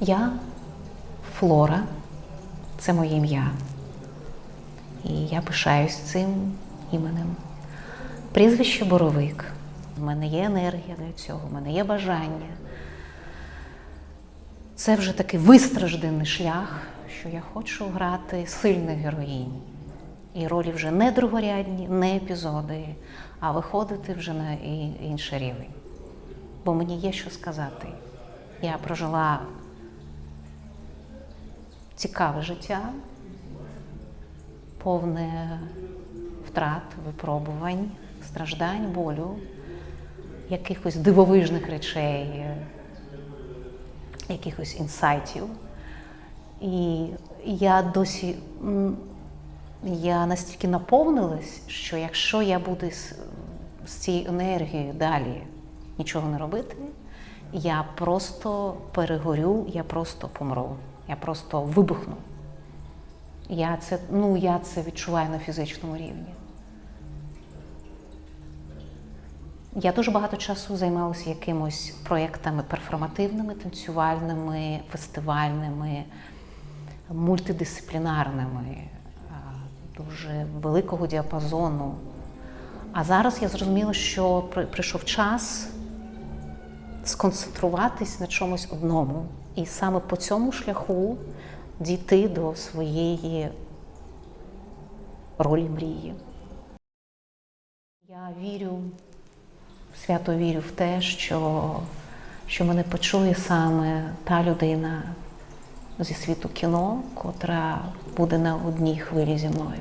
Я Флора, це моє ім'я. І я пишаюсь цим іменем. Прізвище Боровик. У мене є енергія для цього, у мене є бажання. Це вже такий вистраждений шлях, що я хочу грати сильних героїнь. І ролі вже не другорядні, не епізоди, а виходити вже на інший рівень. Бо мені є що сказати. Я прожила цікаве життя, повне втрат, випробувань, страждань, болю, якихось дивовижних речей, якихось інсайтів. І я досі я настільки наповнилась, що якщо я буду з, з цією енергією далі нічого не робити, я просто перегорю, я просто помру, я просто вибухну. Я це, ну, я це відчуваю на фізичному рівні. Я дуже багато часу займалася якимось проєктами перформативними, танцювальними, фестивальними, мультидисциплінарними, дуже великого діапазону. А зараз я зрозуміла, що при- прийшов час сконцентруватись на чомусь одному, і саме по цьому шляху дійти до своєї ролі мрії. Я вірю, свято вірю в те, що, що мене почує саме та людина зі світу кіно, котра буде на одній хвилі зі мною.